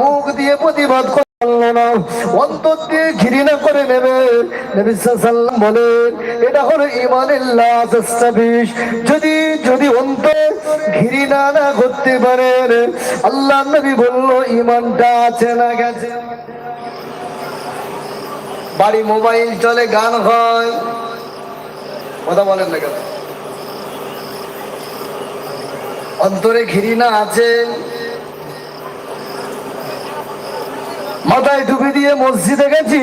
মুখ দিয়ে প্রতিবাদ করল না, অন্তর দিয়ে ঘৃণা করে নেবে। নবী সাল্লাম বলে এটা হলো ইমানের লাশ যদি যদি অন্তর ঘৃণা না করতে পারেন আল্লাহ নবী বলল ইমানটা আছে না গেছে? বাড়ি মোবাইল চলে, গান হয়। কথা বলেন না কেন? অন্তরে ঘৃণা আছে। মাথায় টুপি দিয়ে মসজিদে গেছি।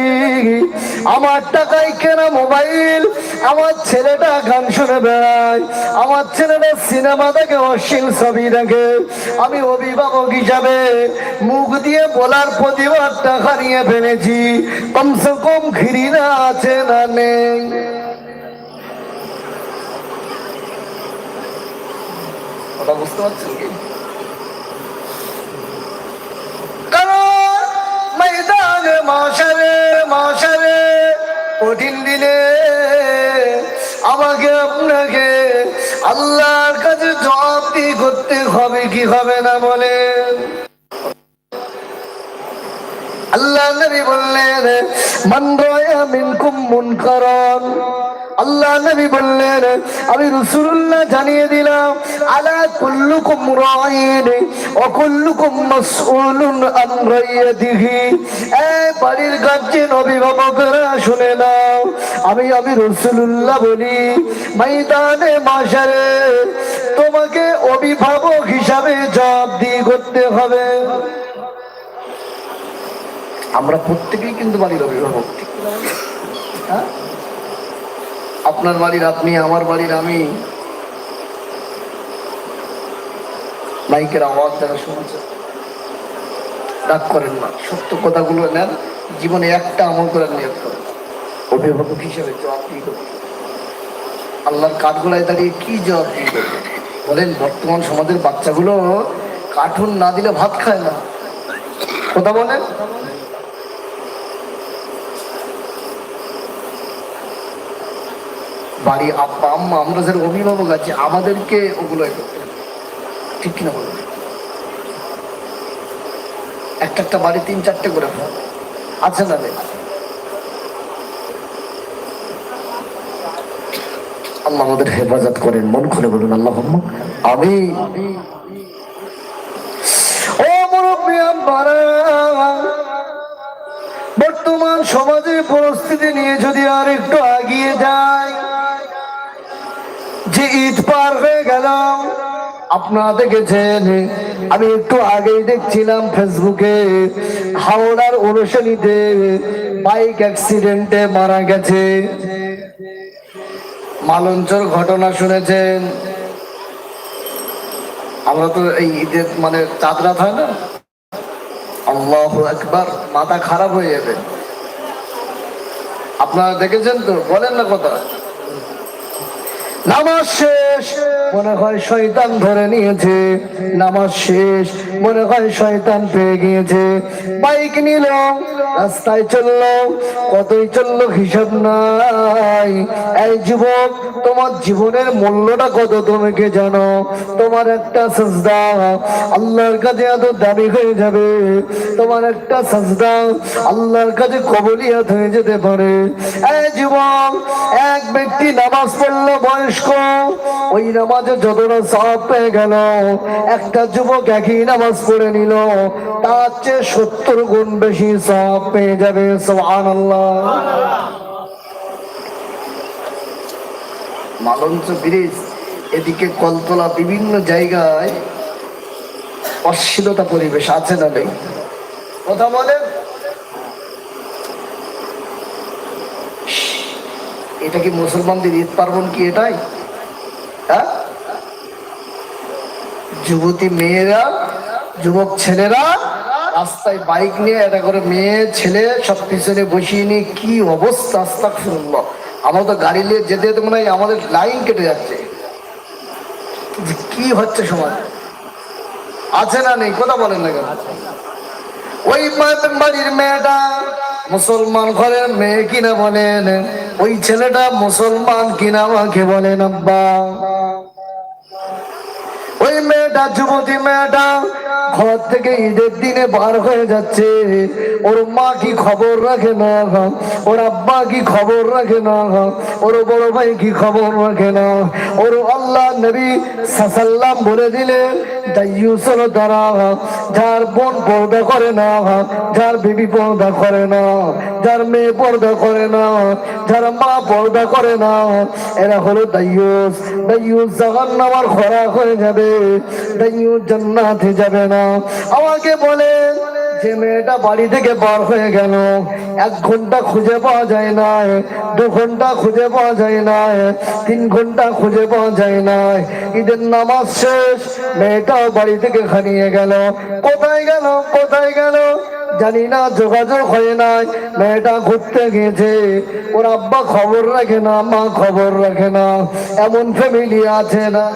আমার টাকায় কেনা মোবাইল, আমার ছেলেটা গান শুনে বেড়ায়, আমার ছেলেটা সিনেমা দেখে অশ্লীল ছবি দেখে। আমি অভিভাবক হিসাবে মুখ দিয়ে বলার প্রতিবাদটা হারিয়ে ফেলেছি। কমসে কম ঘৃণা আছে না নেই। বুঝতে পারছেন কি কারণ ময়দানে মাসারে মাসারে কঠিন দিনে আমাকে আপনাকে আল্লাহর কাছে জবাবদি করতে হবে, কি হবে না বলেন আল্লাহ নবী বললেন, মান রয়া মিনকুম মুনকারান। আল্লাহ নবী বললেন, আমি রসুল্লাহ জানিয়ে দিলাম, আলা কুল্লুকুম রাইন ও কুল্লুকুম মাসউলুন আন রাইয়াতিহি এই বাড়ির গার্জেন অভিভাবকরা শুনে নাও, আমি আমি রসুল্লাহ বলি, ময়দানে মাশারে, তোমাকে অভিভাবক হিসাবে জবাবদি করতে হবে আমরা প্রত্যেকেই কিন্তু বাড়ির অভিভাবক, ঠিক? হ্যাঁ? আপনার বাড়ির আপনি, আমার বাড়ির আমি। মাইকের আওয়াজ যারা শুনছে, রাগ করেন না। সত্য কথাগুলো নেন, জীবনে একটা আমল করে নিয়োগ করেন। অভিভাবক হিসেবে জবাব দিয়ে করবেন আল্লাহর কাঠগোলায় দাঁড়িয়ে কি জবাব দিয়ে করবেন বলেন, বর্তমান সমাজের বাচ্চাগুলো কার্টুন না দিলে ভাত খায় না। কথা বলেন? বাড়ি আব্বা, আম্মা, আমরা যারা অভিভাবক আছি, আমাদেরকে ওগুলো। ঠিক কিনা বলুন? একটা একটা বাড়ি তিন চারটে করে আছে না আল্লাহ আমাদের হেফাজত করেন, মন খুলে বলুন আল্লাহ আমি বর্তমান সমাজের পরিস্থিতি নিয়ে যদি আর একটু এগিয়ে যায় যে ঈদ পার হয়ে গেল আপনারা দেখেছেন, আমি একটু আগেই দেখছিলাম ফেসবুকে হাওড়ার অনুষ্ঠানিতে বাইক অ্যাক্সিডেন্টে মারা গেছে। মালঞ্চর ঘটনা শুনেছেন। আমরা তো এই ঈদের মানে চাঁদ রাত হয় না? আল্লাহ একবার মাথা খারাপ হয়ে যাবে। আপনারা দেখেছেন তো? বলেন না কথা। নামাজ শেষ, মনে হয় শয়তান ধরে নিয়েছে। নামাজ শেষ, মনে হয় শয়তান পেয়ে গিয়েছে। বাইক নিল, রাস্তায় চলল কতই চলল, হিসাব নাই। এই যুবক তোমার জীবনের মূল্যটা কত তুমি কে জানো? তোমার একটা সাজদা আল্লাহর কাছে এত দাবি হয়ে যাবে। তোমার একটা সাজদা আল্লাহর কাছে কবলিয়াত হয়ে যেতে পারে। এই যুবক এক ব্যক্তি নামাজ পড়ল বয়স্ক, ওই নামাজে যতটা সব পেয়ে গেল, একটা যুবক একই নামাজ পড়ে নিল, তার চেয়ে সত্তর গুণ বেশি সব পেয়ে যাবে সোহান আল্লাহ মালঞ্চ ব্রিজ, এদিকে কলতলা বিভিন্ন জায়গায় অশ্লীলতা পরিবেশ আছে না নেই? কথা বলেন। এটা কি মুসলমানদের ঈদ পার্বণ কি এটাই? হ্যাঁ? যুবতী মেয়েরা, যুবক ছেলেরা, রাস্তায় বাইক নিয়ে এটা করে মেয়ে, ছেলে সব পিছনে বসিয়ে নিয়ে কি অবস্থা আস্তা শুনল আমরা তো গাড়ি নিয়ে যেতে যেতে মনে হয় আমাদের লাইন কেটে যাচ্ছে। কি হচ্ছে সময় আছে না নেই? কথা বলেন না কেন? ওই বাড়ির মেয়েটা মুসলমান ঘরের মেয়ে কিনা বলেন? ওই ছেলেটা মুসলমান কিনা আমাকে বলেন আব্বা। ওই মেয়েটা, যুবতী মেয়েটা ঘর থেকে ঈদের দিনে বার হয়ে যাচ্ছে। ওর মা কি খবর রাখে না? ওর আব্বা কি খবর রাখে না? ওর বড় ভাই কি খবর রাখে না? ওর আল্লাহ নবী সাসাল্লাম বলে দিলেন যার বোন পর্দা করে না, যার বিবি পর্দা করে না, যার মেয়ে পর্দা করে না, যার মা পর্দা করে না, এরা হলো দাইয়ুস জাহান নামার খরা হয়ে যাবে। জান্নাতে যাবে না। আমাকে বলে যে মেয়েটা বাড়ি থেকে বার হয়ে গেল। এক ঘণ্টা খুঁজে পাওয়া যায় না দু ঘণ্টা খুঁজে পাওয়া যায় না তিন ঘণ্টা খুঁজে পাওয়া যায় না ঈদের নামাজ শেষ, মেয়েটাও বাড়ি থেকে খানিয়ে গেল। কোথায় গেল? কোথায় গেল? জানি না, যোগাযোগ হয় নাই। মেয়েটা ঘুরতে গেছে। ওর আব্বা খবর রাখে না, মা খবর রাখে না। এমন ফ্যামিলি আছে না।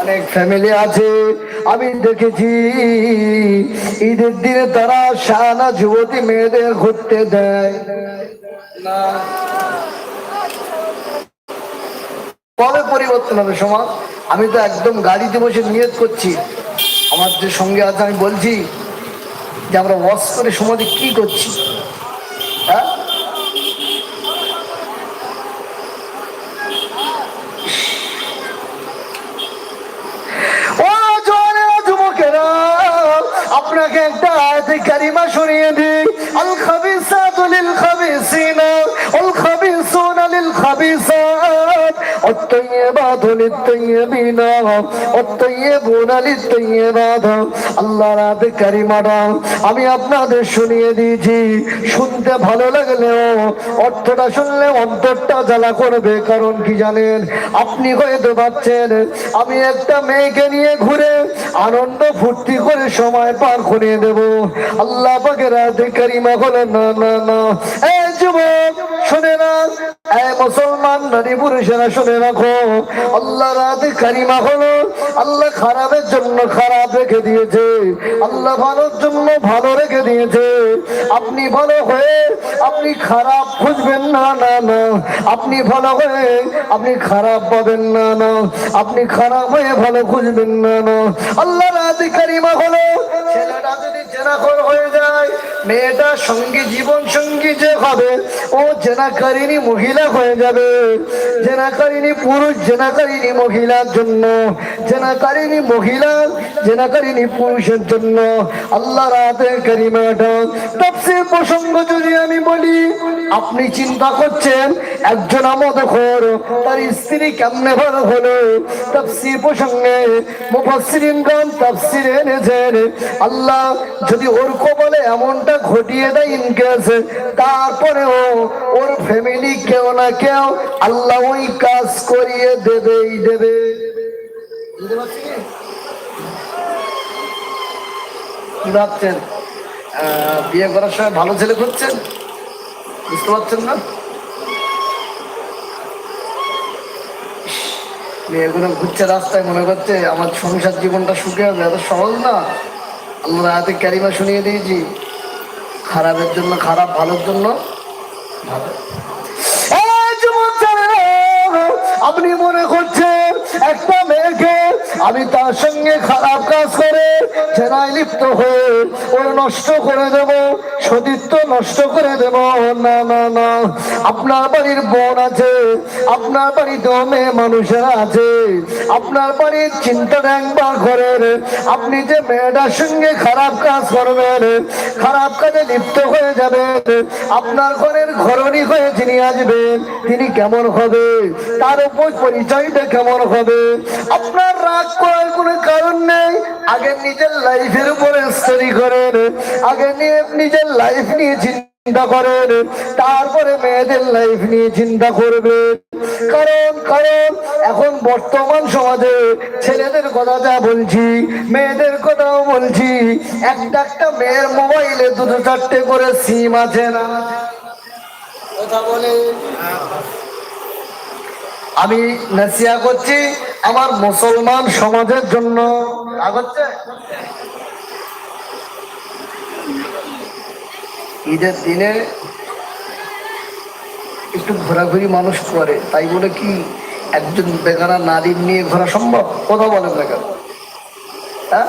অনেক ফ্যামিলি আছে। আমি দেখেছি, ঈদের দিনে তারা সানা যুবতী মেয়েদের ঘুরতে দেয়। না। কবে পরিবর্তন হবে সমাজ আমি তো একদম গাড়িতে বসে নিয়ত করছি। আমার যে সঙ্গে আছে, আমি বলছি যে আমরা ওয়াশ করে সমাজে কি করছি? হ্যাঁ? আপনাকে একটা আয়াতে কারিমা শুনিয়ে দিই। আল খাবিসাতু লিল খাবিসিনা আল খাবিসুনা লিল খাবিসাত الطيبات للطيبين والطيبون للطيبات আল্লাহ রাতে কারিমাটা আমি আপনাদের শুনিয়ে দিয়েছি শুনতে ভালো লাগলেও অর্থটা শুনলে অন্তরটা জ্বালা করবে কারণ কি জানেন আপনি হয়তো ভাবছেন আমি একটা মেয়েকে নিয়ে ঘুরে আনন্দ ফুর্তি করে সময় পার করে দেব আল্লাহ পাকে রাতে কারিমা হলো না না না এই যুবক শুনে না। মুসলমান, নারী, পুরুষেরা শুনে রাখো। আল্লাহ রাতে কারিমা হলো, আল্লাহ খারাপের জন্য খারাপ রেখে দিয়েছে। আল্লাহ ভালোর জন্য ভালো রেখে দিয়েছে। আপনি ভালো হয়ে, আপনি খারাপ খুঁজবেন না না না। আপনি ভালো হয়ে, আপনি খারাপ পাবেন না না। আপনি খারাপ হয়ে ভালো খুঁজবেন না না। আল্লাহ রাতে কারিমা হলো, ছেলেটা যদি জেনাখর হয়ে যায় মেয়েটার সঙ্গে, জীবন সঙ্গী যে হবে, ও জেনাকারিনী মহিলা হয়ে যাবে। জেনাকারিনী পুরুষ জেনাকারিনী মহিলার জন্য। জেনাকারিনী মহিলা জেনাকারিনী পুরুষের জন্য। আল্লাহ রাতে কারিমাটা তফসির প্রসঙ্গ যদি আমি বলি, আপনি চিন্তা করছেন, একজন আমদখর, তার স্ত্রী কেমনে ভালো হলো? তফসির প্রসঙ্গে মুফাসসিরিন গান তাফসির এনেছেন, আল্লাহ যদি ওর কবলে এমনটা ঘটিয়ে দেয় ইনকেস তারপরেও ওর ফ্যামিলি কেউ না কেউ আল্লাহ ওই কাজ করিয়ে দেবেই, দেবে। কি? ভাবছেন? বিয়ে করার সময় ভালো ছেলে বুঝতে পারছেন না? মেয়েগুলো ঘুরছে রাস্তায়, মনে করছে আমার সংসার জীবনটা সুখে হবে, এত সহজ না। আমরা হাতে ক্যারিমা শুনিয়ে দিয়েছি। খারাপের জন্য খারাপ ভালোর জন্য। আপনি মনে করছেন একটা মেয়েকে আমি তার সঙ্গে খারাপ কাজ করে জেনায় লিপ্ত হয়ে ওর নষ্ট করে দেব, সতীত্ব নষ্ট করে দেব। না না না। আপনার বাড়ির বোন আছে, আপনার বাড়িতেও মেয়ে মানুষেরা আছে, আপনার বাড়ির চিন্তাটা একবার করেন আপনি যে মেয়েটার সঙ্গে খারাপ কাজ করবেন, খারাপ কাজে লিপ্ত হয়ে যাবেন, আপনার ঘরের ঘরণী হয়ে যিনি আসবেন, তিনি কেমন হবে? তার উপর পরিচয়টা কেমন হবে? আপনার রাগ করার কোনো কারণ নেই। আগে নিজের লাইফের উপরে স্টাডি করেন। আগে নিজের লাইফ নিয়ে চিন্তা করেন। তারপরে মেয়েদের লাইফ নিয়ে চিন্তা করবেন। কারণ কারণ, এখন বর্তমান সমাজে ছেলেদের কথা যা বলছি, মেয়েদের কথাও বলছি, একটা একটা মেয়ের মোবাইলে দুটো চারটে করে সিম আছে না? কথা বলে? আমি নাসিয়া করছি আমার মুসলমান সমাজের জন্য। ঈদের দিনে একটু ঘোরাঘুরি মানুষ করে, তাই বলে কি একজন বেকারা নারী নিয়ে ঘোরা সম্ভব? কথা বলেন না কেন? হ্যাঁ?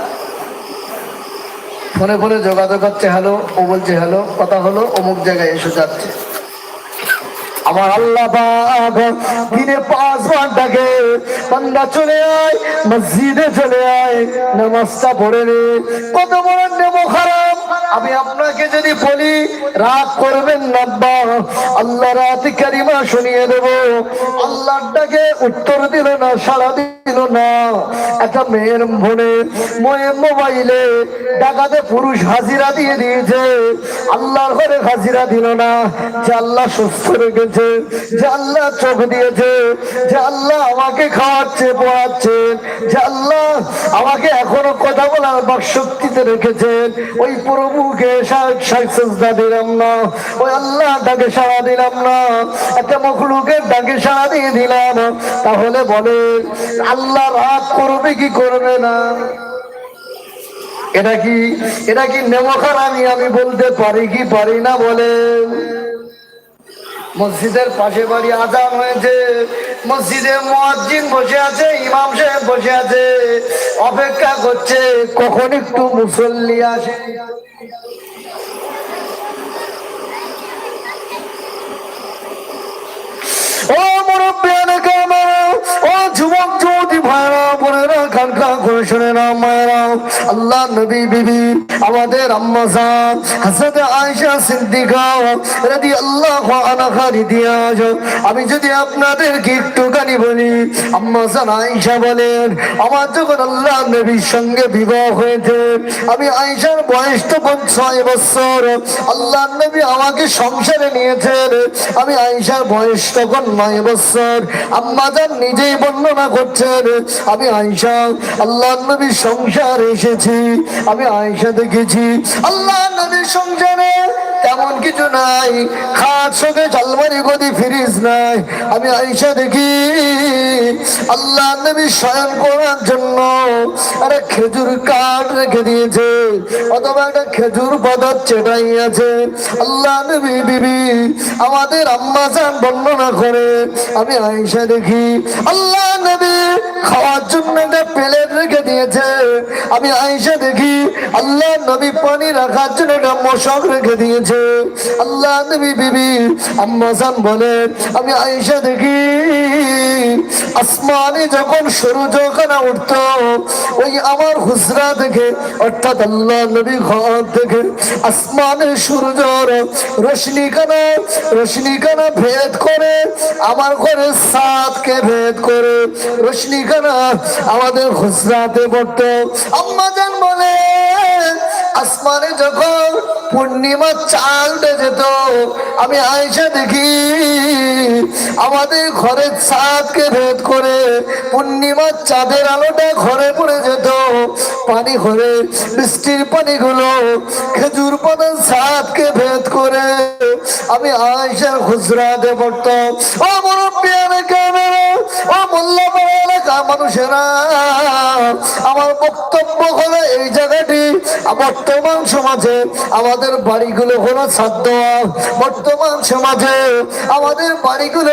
ফোনে ফোনে যোগাযোগ হচ্ছে, হ্যালো, ও বলছে, হ্যালো, কথা হলো, অমুক জায়গায় এসে যাচ্ছে। আমার আল্লাহ দিনে পাঁচ ঘন্টাকে বান্দা চলে আয়, মসজিদে চলে আয়, নামাজটা পড়ে রে কত বড় নেব খারাপ। আমি আপনাকে যদি বলি, রাগ করবেন না আল্লাহ রাত কারিমা শুনিয়ে দেব। আল্লাহর ডাকে উত্তর দিল না, সাড়া দিল না। একটা মেয়ের ফোনে মেয়ের মোবাইলে ডাকাতে পুরুষ হাজিরা দিয়ে দিয়েছে। আল্লাহর ঘরে হাজিরা দিল না, যে আল্লাহ সুস্থ রেখেছে, যে আল্লাহ চোখ দিয়েছে, যে আল্লাহ আমাকে খাওয়াচ্ছে, পড়াচ্ছে, যে আল্লাহ আমাকে এখনও কথা বলার বাকশক্তিতে রেখেছেন। ওই সাজদা দিলাম না। ওই আল্লাহ তাকে সাড়া দিলাম না। একটা মখলুকের তাকে সাড়া দিয়ে দিলাম। তাহলে বলে, আল্লাহ রাত করবে কি করবে না? এটা কি এটা কি নেমখার আমি বলতে পারি কি পারি না বলে? মসজিদের পাশে বাড়ি আজান হয়েছে। মসজিদে মোয়াজ্জিন বসে আছে, ইমাম সাহেব বসে আছে। অপেক্ষা করছে, কখন একটু মুসল্লি আসে? ও কামারা ও যুবক, যুবতী ভাইরা, বোনেরা খানকা করে শুনে না মায়েরা। আল্লাহ নবী, বিবি, আমাদের আম্মা জান হযরত আয়েশা সিদ্দিকা, রাদিয়াল্লাহু আনহা রিদিয়াজ আমি যদি আপনাদেরকে একটুখানি বলি, আম্মা জান বলেন, আমার যখন আল্লাহ নবীর সঙ্গে বিবাহ হয়েছে, আমি আয়েশার বয়স তখন ছয় বছর। আল্লাহ নবী আমাকে সংসারে নিয়েছেন। আমি আয়েশার বয়স তখন নয় বছর। আম্মাজান নিজেই বর্ণনা করছেন, আমি আয়সা আল্লাহ নবীর সংসার এসেছি, আমি আয়সা দেখেছি। আল্লাহ নবীর সংসারে তেমন কিছু নাই। খাট সঙ্গে জালমারি গদি ফ্রিজ নাই। আমি আয়েশা দেখি, আল্লাহ নবী শয়ন করার জন্য আরে খেজুর কাঠ রেখে দিয়েছে, অথবা একটা খেজুর পাতার চেটাই আছে আল্লাহ নবী বিবি, আমাদের আম্মা জান বর্ণনা করে, আমি আইসা দেখি, আল্লাহ নবী খাওয়ার জন্য একটা প্লেট রেখে দিয়েছে। আমি আইসা দেখি, আল্লাহ নবী পানি রাখার জন্য একটা মশক রেখে দিয়েছে। আল্লাহ নবী বিবি, আম্মা জান বলেন আমি আয়েশা দেখি, আসমানে যখন সূর্য খানা উঠত, ওই আমার হুজরা দেখে, অর্থাৎ আল্লাহ নবী ঘর থেকে আসমানে সূর্যর রশ্মি খানা রশ্মি খানা ভেদ করে, আমার ঘরে সাতকে ভেদ করে রশ্মি খানা আমাদের হুজরাতে পড়তো। আম্মা জান বলে, আসমানে যখন পূর্ণিমা চাল যেত। আমি আয়সা দেখি, আমাদের ঘরের ছাদকে ভেদ করে পূর্ণিমার চাঁদের আলোটা ঘরে পড়ে যেত। পানি ঘরে বৃষ্টির পানিগুলো খেজুর পাতার ছাদকে ভেদ করে আমি আয়সার খুচরাতে পড়তাম। ও মুরব্বী ও মোল্লা এলাকা মানুষেরা, আমার বক্তব্য হলো এই জায়গাটি, বর্তমান সমাজে আমাদের বাড়িগুলো বর্তমান সমাজে আমাদের বাড়িগুলো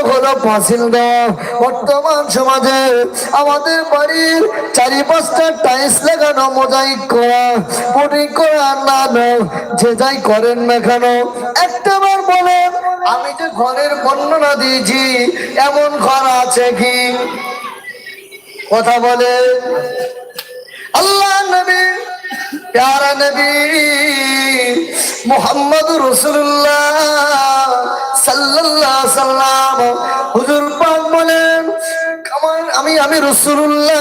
বর্তমান সমাজে আমাদের বাড়ির চারি পাঁচটা টাইলস লাগানো, মোজাইক করা করা না যে যাই করেন না কেন। একটাবার বলেন, আমি যে ঘরের বর্ণনা দিয়েছি, এমন ঘর আছে কি? কথা বলে আল্লাহ নবী প্যারা নবী মোহাম্মদ রসুল্লাহ সাল্লাল্লাহ সাল্লাম। হুজুর পাক বলেন আমি আমি রসুল্লাহ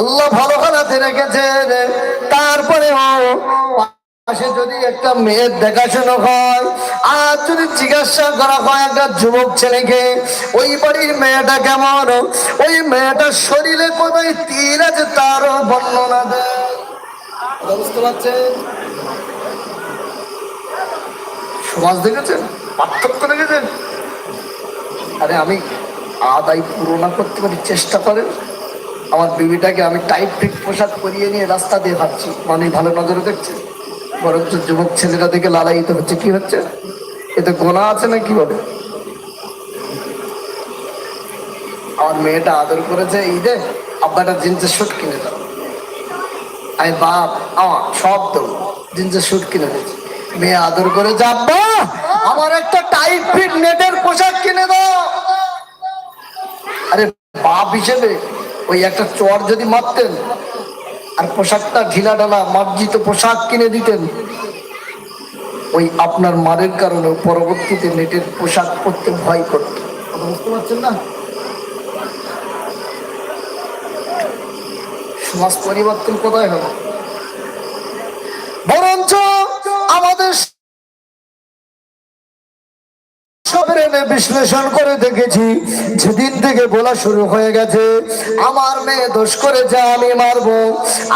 আল্লাহ ভালো খানাতে রেখেছেন। তারপরে পাশে যদি একটা মেয়ের দেখাশোনা হয়, আর যদি জিজ্ঞাসা করা হয় একটা যুবক ছেলেকে, ওই বাড়ির মেয়েটা কেমন? ওই মেয়েটার শরীরে কোথায় তীর আছে তারও বর্ণনা দেয় বুঝতে পারছেন? সমাজ দেখেছেন? পার্থক্য দেখেছেন? আরে আমি আদায় পূরণা করতে পারি, চেষ্টা করেন। আমার বিবিটাকে আমি টাইট ফিট পোশাক পরিয়ে নিয়ে রাস্তা দিয়ে ভাবছি মানে ভালো নজরে দেখছে। বরঞ্চ যুবক ছেলেটা দেখে লালায়িত হচ্ছে। কি হচ্ছে? এতে গোনা আছে না কি হবে আমার মেয়েটা আদর করেছে ঈদে আব্বাটা জিন্সের শুট কিনে দাও। আমি বাপ, আমার সব দেবো জিন্সের শুট কিনে দিয়েছি। মেয়ে আদর করেছে, আব্বা, আমার একটা টাইট ফিট নেটের পোশাক কিনে দাও। আরে বাপ হিসেবে ওই একটা চর যদি মারতেন আর পোশাকটা ঢিলা ঢালা মার্জিত পোশাক কিনে দিতেন, ওই আপনার মারের কারণে পরবর্তীতে নেটের পোশাক পরতে ভয় করত। বুঝতে পারছেন না? সমাজ পরিবর্তন কোথায় হবে? বরঞ্চ আমাদের সবের এনে বিশ্লেষণ করে দেখেছি, যেদিন থেকে বলা শুরু হয়ে গেছে, আমার মেয়ে দোষ করেছে, আমি মারবো।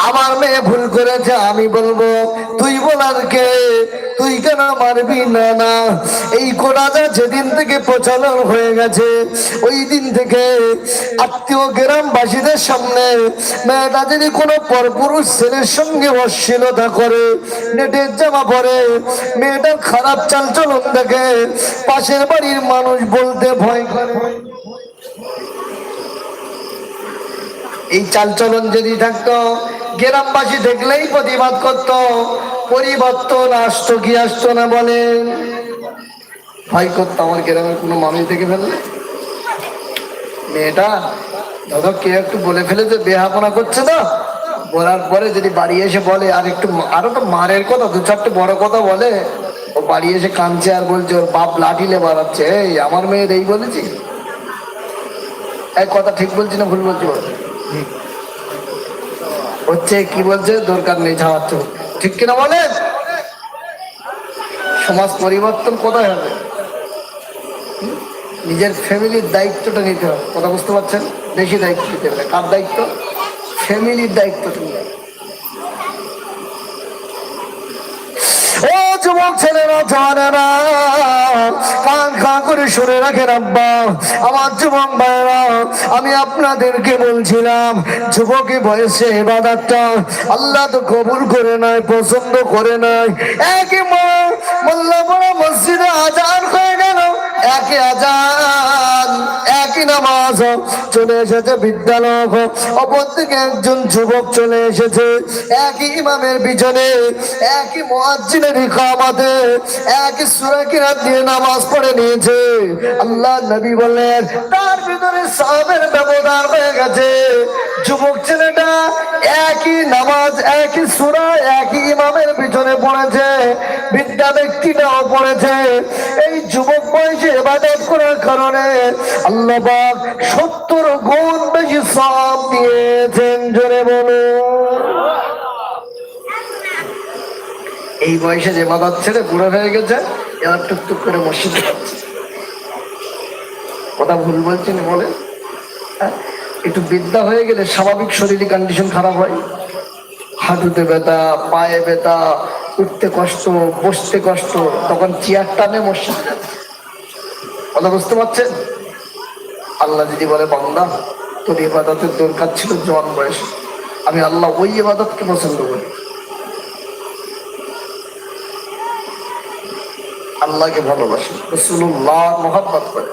আমার মেয়ে ভুল করেছে, আমি বলব, তুই বলার কে? তুই কেন মারবি? না না। এই কোরআটা যেদিন থেকে প্রচলন হয়ে গেছে, ওই দিন থেকে আত্মীয় গ্রামবাসীদের সামনে মেয়েটা যদি কোনো পরপুরুষ ছেলের সঙ্গে অশ্লীলতা করে, নেটের জামা পরে, মেয়েটার খারাপ চালচলন দেখে, পাশের বাড়ির মানুষ বলতে ভয় করে। এই চালচলন যদি থাকতো, গ্রামবাসী দেখলেই প্রতিবাদ করত, পরিবর্তন আসতো কি আসতো না বলেন ভয় করতো আমার গ্রামের কোনো মানুষ দেখে ফেললে? মেয়েটা, দাদা, কে একটু বলে ফেলেছে, বেহাপনা করছে তো। বলার পরে যদি বাড়ি এসে বলে, আর একটু, আরও তো মারের কথা দু চারটে বড় কথা বলে ও বাড়ি এসে কাঁদছে আর বলছে, ওর বাপ লাঠিলে বাড়াচ্ছে এই, আমার মেয়ের এই বলেছি? এক কথা ঠিক বলছি না ভুল বলছি বল? হচ্ছে কি বলছে? দরকার নেই ঝামাচ্ছ ঠিক কিনা বলে সমাজ পরিবর্তন কোথায় হবে? নিজের ফ্যামিলির দায়িত্বটা নিতে হবে। কথা বুঝতে পারছেন? বেশি দায়িত্ব নিতে হবে কার দায়িত্ব? ফ্যামিলির দায়িত্বটা নিতে হবে ও যুবক ছেলেরা জানেরা কান খা করে শুনে রাখেন আব্বা। আমার যুবক ভাইরা আমি আপনাদেরকে বলছিলাম, যুবকে বয়সে এবাদারটা আল্লাহ তো কবুল করে নাই পছন্দ করে নাই একই মা, মোল্লা মসজিদে আজান হয়ে গেল। একে আজান একই নামাজ চলে এসেছে, বিদ্যালয় অপর থেকে একজন যুবক চলে এসেছে। একই ইমামের পিছনে, একই মহাজিনের ইকামাতে, একই সুরা দিয়ে নামাজ পড়ে নিয়েছে। আল্লাহ নবী বললেন, তার ভিতরে সবের ব্যবধান হয়ে গেছে। যুবক ছেলেটা একই নামাজ, একই সুরা, একই ইমামের পিছনে পড়েছে বিদ্যা ব্যক্তিটাও পড়েছে। এই যুবক বয়সে ইবাদত করার কারণে আল্লাহ পাক সত্তর গুণ বেশি সব দিয়েছেন, জোরে বলো এই বয়সে যে মাদার ছেড়ে বুড়ো হয়ে গেছে, এবার টুকটুক করে মসজিদে কথা ভুল বলছেন বলে? হ্যাঁ? একটু বিদ্যা হয়ে গেলে স্বাভাবিক শরীরে কন্ডিশন খারাপ হয়। হাঁটুতে ব্যথা, পায়ে ব্যথা, উঠতে কষ্ট, বসতে কষ্ট, তখন চেয়ার টানে মসজিদে কথা বুঝতে পারছেন? আল্লাহ যদি বলে, বান্দা, তোর ইবাদতের দরকার ছিল জোয়ান বয়স। আমি আল্লাহ ওই ইবাদতকে পছন্দ করি। আল্লাহকে ভালোবাসি রসুল্লাহ মহাব্বত করে।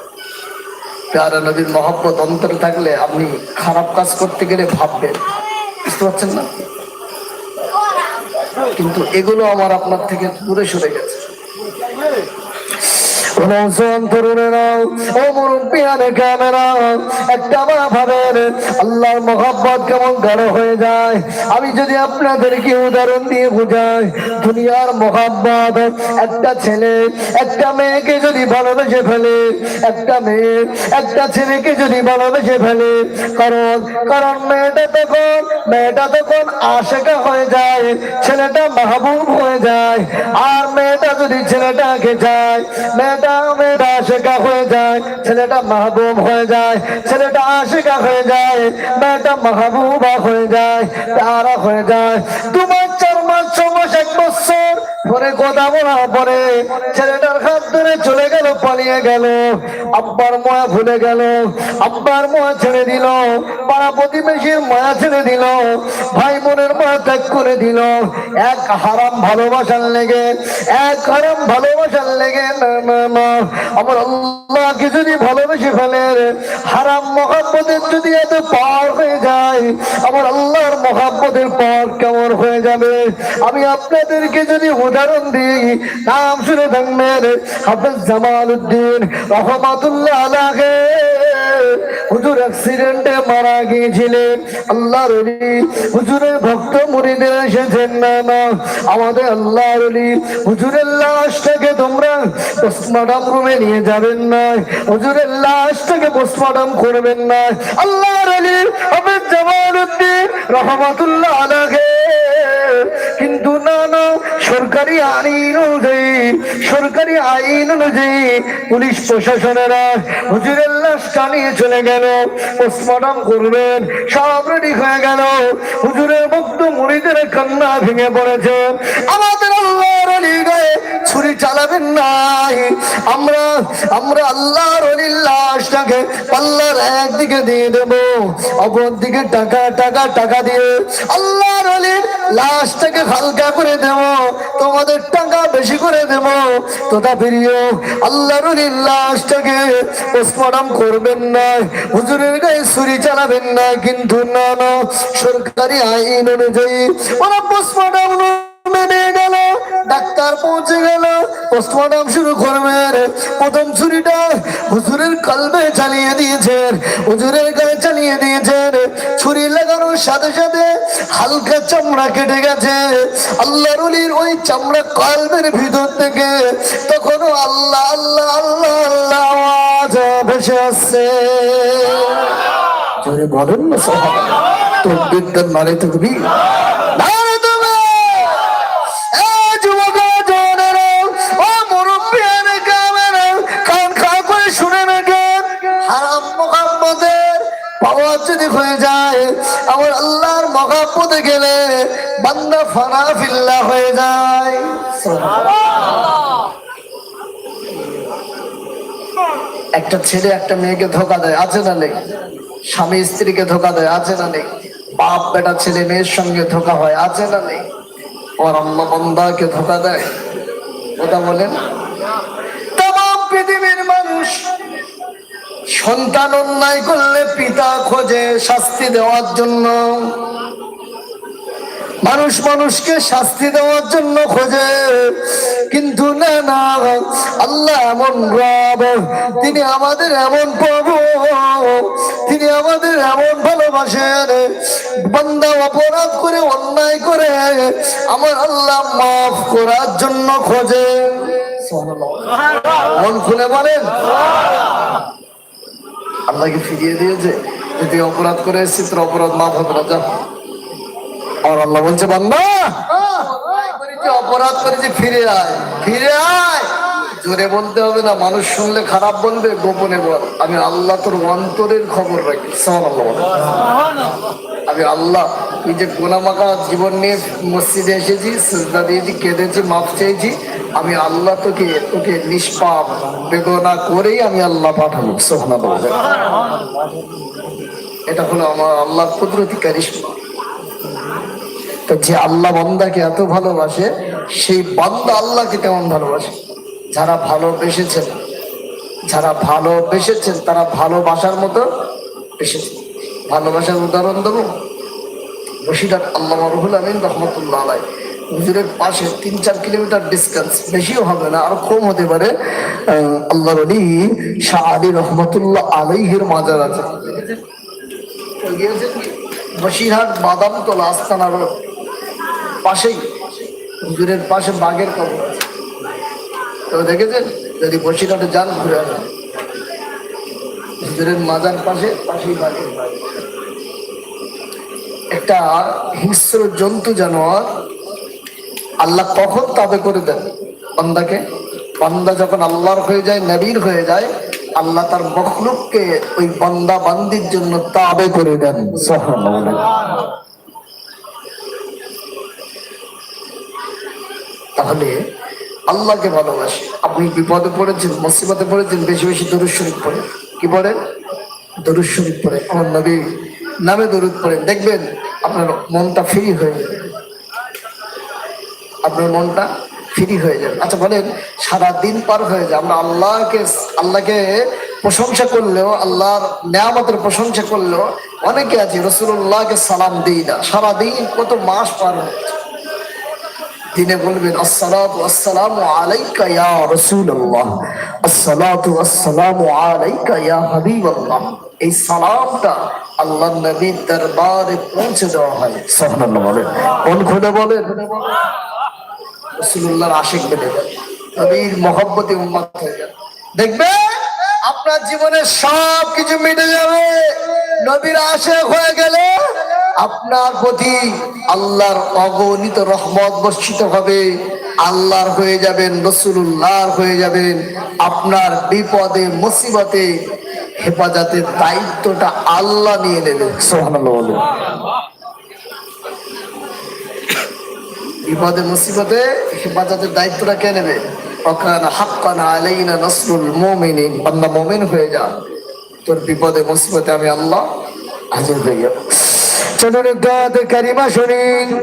প্যারা নবীর মহব্বত অন্তরে থাকলে আপনি খারাপ কাজ করতে গেলে ভাববেন। বুঝতে পারছেন না? কিন্তু এগুলো আমার আপনার থেকে দূরে সরে গেছে। নৌজন তরুণেরা ও মুরব্বিয়ানে ক্যামেরা একটা মা ভাবেন, আল্লাহর মোহাব্বত কেমন গাঢ় হয়ে যায়। আমি যদি আপনাদেরকে উদাহরণ দিয়ে বুঝাই, দুনিয়ার মোহাব্বত, একটা ছেলে, একটা মেয়েকে যদি ভালোবেসে ফেলে, একটা মেয়ে, একটা ছেলেকে যদি ভালোবেসে ফেলে, কারণ কারণ মেয়েটা তখন মেয়েটা তখন আশেকা হয়ে যায়, ছেলেটা মাহবুব হয়ে যায়। আর মেয়েটা যদি ছেলেটাকে চায়, মেয়েটা মেয়েটা আশেকা হয়ে যায়, ছেলেটা মাহবুব হয়ে যায়, ছেলেটা আশেকা হয়ে যায়, মেয়েটা মাহবুবা হয়ে যায়, তারা হয়ে যায়। তোমার চার মাস ছ মাস এক বছর পরে কথা বলা পরে ছেলেটার হাত ধরে চলে গেল, পালিয়ে গেল। আব্বার ময়া ভুলে গেল, আব্বার ময়া ছেড়ে দিল, পাড়া প্রতিবেশীর মায়া ছেড়ে দিল ভাই বোনের মায়া ত্যাগ করে দিল। এক হারাম ভালোবাসার লেগে, এক হারাম ভালোবাসার লেগে আমার আল্লাহকে যদি ভালোবেসে ফেলে, হারাম মহাব্বতের যদি এত পার হয়ে যায়, আমার আল্লাহর মহাব্বতের পার কেমন হয়ে যাবে? আমি আপনাদেরকে যদি উদাহরণ নাম শুনে থাকবেন হাফেজ জামাল রহমাতুল্লাহ আলাহে হুজুর অ্যাক্সিডেন্টে মারা গিয়েছিলেন। আল্লাহর অলি হুজুরের ভক্ত মুরিদের এসেছেন, না না। আমাদের আল্লাহর অলি হুজুরের লাশটাকে তোমরা পোস্টমর্টম রুমে নিয়ে যাবেন না। হুজুরের লাশটাকে পোস্টমর্টম করবেন না। আল্লাহর অলি হাফেজ জামাল রহমাতুল্লাহ আলাহে কিন্তু, না না, সরকারি আইন অনুযায়ী, সরকারি আইন অনুযায়ী পুলিশ প্রশাসনেরা হুজুরের লাশ টানিয়ে চলে গেল। পোস্টমর্টম করবেন, সব রেডি হয়ে গেল। হুজুরের বক্ত মুড়িদের কান্না ভেঙে পড়েছে। গায়ে ছুরি চালাবেন নাই। আমরা আমরা আল্লাহর লাশটাকে পাল্লার একদিকে দিয়ে দেব, অপর দিকে টাকা টাকা টাকা দিয়ে আল্লাহর অলির লাশটাকে হালকা করে দেব, তোমাদের টাকা বেশি করে দেব। তোতা ফিরিও আল্লাহর অলির লাশটাকে পোস্টমর্টম করবেন না, হুজুরের গায়ে ছুরি চালাবেন না, কিন্তু না না, সরকারি আইন অনুযায়ী ওরা পোস্টমর্টম মেনে গেল, ডাক্তার পৌঁছে গেল। পোস্টমর্টম শুরু করবেন। প্রথম ছুরিটা হুজুরের কলবে চালিয়ে দিয়েছেন। হুজুরের গায়ে চালিয়ে দিয়েছেন। ছুরি লাগানোর সাথে সাথে হালকা চামড়া কেটে গেছে। আল্লাহর অলির ওই চামড়া কলবের ভিতর থেকে তখনও আল্লাহ আল্লাহ আল্লাহ আল্লাহ আওয়াজ ভেসে আসছে। জোরে বলেন না সবাই তোর বিদ্যার নারে থাকবি মহাব্বতে গেলে বান্দা ফানা ফিল্লা হয়ে যায়। একটা ছেলে একটা মেয়েকে ধোকা দেয়, আছে না নেই? স্বামী স্ত্রীকে ধোকা দেয়, আছে না নেই? বাপ বেটা ছেলে মেয়ের সঙ্গে ধোকা হয়, আছে না নেই? ওর আল্লাহ বন্দাকে ধোকা দেয়। ওটা বলেন? তাম পৃথিবীর মানুষ সন্তান অন্যায় করলে পিতা খোঁজে শাস্তি দেওয়ার জন্য মানুষ মানুষকে শাস্তি দেওয়ার জন্য খোঁজে। কিন্তু না না আল্লাহ এমন রব তিনি আমাদের এমন প্রভু তিনি আমাদের এমন ভালোবাসেন। বান্দা অপরাধ করে অন্যায় করে আমার আল্লাহ মাফ করার জন্য খোঁজে। মন খুলে বলেন। আল্লাহকে ফিরিয়ে দিয়েছে। যদি অপরাধ করে এসেছি তোর অপরাধ মাফ হবে না আর আল্লাহ বলছে বান্দা অপরাধ করেছি ফিরে আয় ফিরে আয়। জোরে বলতে হবে না মানুষ শুনলে খারাপ বলবে গোপনে বল। আমি আল্লাহ তোর অন্তরের খবর রাখি। আমি আল্লাহ তুই যে গোনামাকা জীবন নিয়ে মসজিদে এসেছি সেজদা দিয়েছি কেঁদেছি মাফ চেয়েছি আমি আল্লাহ তোকে তোকে নিষ্পাপ বেদনা করেই আমি আল্লাহ পাঠাবো। সোহানা এটা হলো আমার আল্লাহ কুদরতি কারিশমা। তো যে আল্লাহ বান্দাকে এত ভালোবাসে, সেই বান্দা আল্লাহকে কেমন ভালোবাসে? যারা ভালোবেসেছেন যারা ভালোবেসেছেন, তারা ভালোবাসার মতো বেসেছেন ভালোবাসার উদাহরণ দেবো? বসিরাট আল্লাহ রহুল আমিন রহমতুল্লাহ আলাই হুজুরের পাশে তিন চার কিলোমিটার ডিস্টেন্স বেশিও হবে না, আরও কম হতে পারে। আল্লাহ অলি শাহ আলী রহমতুল্লাহ আলাইহির মাজার আছে? বসিরহাট বাদামতলা আস্তানা রোড। পাশেই হুজুরের পাশে বাঘের কবর তো দেখেছেন? যদি বসিরহাটে যান, ঘুরে আসেন। হুজুরের মাজার পাশে, পাশেই বাঘের একটা হিংস্র জন্তু জানোয়ার, আল্লাহ কখন তাবে করে দেন? বান্দাকে? বান্দা যখন আল্লাহর হয়ে যায়, নবীর হয়ে যায়, আল্লাহ তার মখলুককে ওই বান্দা বান্দির জন্য তাবে করে দেন। সুবহানাল্লাহ। তাহলে আল্লাহকে ভালোবাসে। আপনি বিপদে পড়েছেন, মুসিবতে পড়েছেন, বেশি বেশি দরুদ শরীফ পড়ে কি পড়েন? দরুদ শরীফ পড়ে আমার নবী নামে দরুদ পড়েন। দেখবেন আপনার মনটা ফ্রি হয়ে যাবে। আপনার মনটা ফ্রি হয়ে যাবে। আচ্ছা বলেন সারা দিন পার হয়ে যায়। আমরা আল্লাহকে আল্লাহকে প্রশংসা করলেও, আল্লাহর নেয়ামতের প্রশংসা করলেও অনেকে আছে, রসুল্লাহকে সালাম দিই না। সারাদিন কত মাস পার হচ্ছে দিনে বলবেন, আসসালাতু আসসালামু আলাইকা ইয়া রাসূলুল্লাহ। আসসালাতু আসসালামু আলাইকা ইয়া হাবিবাল্লাহ। এই সালামটা নবীর দরবারে পৌঁছে দেওয়া হয়। সুবহানাল্লাহ বলেন। কোন বলেন। রাসূলুল্লাহর আশিক নবীর মহব্বতে উম্মত হয়ে যান। দেখবে আপনার জীবনে সব কিছু মিটে যাবে। নবীর আশেক হয়ে গেলে আপনার প্রতি আল্লাহর অগণিত রহমত বর্ষিত হবে। আল্লাহর হয়ে যাবেন রসুল্লাহর হয়ে যাবেন। আপনার বিপদে, মুসিবতে হেফাজতের দায়িত্বটা আল্লাহ নিয়ে নেবেন। বিপদে, মুসিবতে হেফাজতের দায়িত্বটা কে নেবে? ওখান হাক্কান আলাইনা নসরুল মুমিনিন। বান্দা মুমিন হয়ে যা। তোর বিপদে, মুসিবতে আমি আল্লাহ হাজির হয়ে যাব। سنن قاد كريمة شنين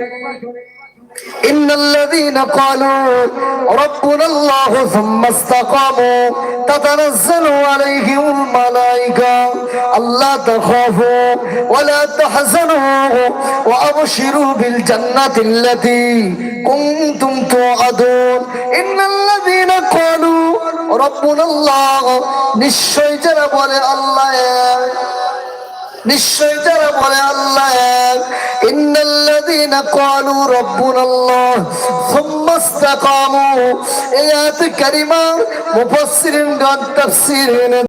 إن الذين قالوا ربنا الله ثم استقاموا تتنزل عليهم الملائكة ألا تخافوا ولا تحزنوا وأبشروا بالجنة التي كنتم توعدون إن الذين قالوا ربنا الله نشيجر بل الله নিশ্চয় যারা বলে আল্লাহ। ইন্নাল্লাযীনা এই আয়াত কারিমা মুফাসসিরিন তাফসীর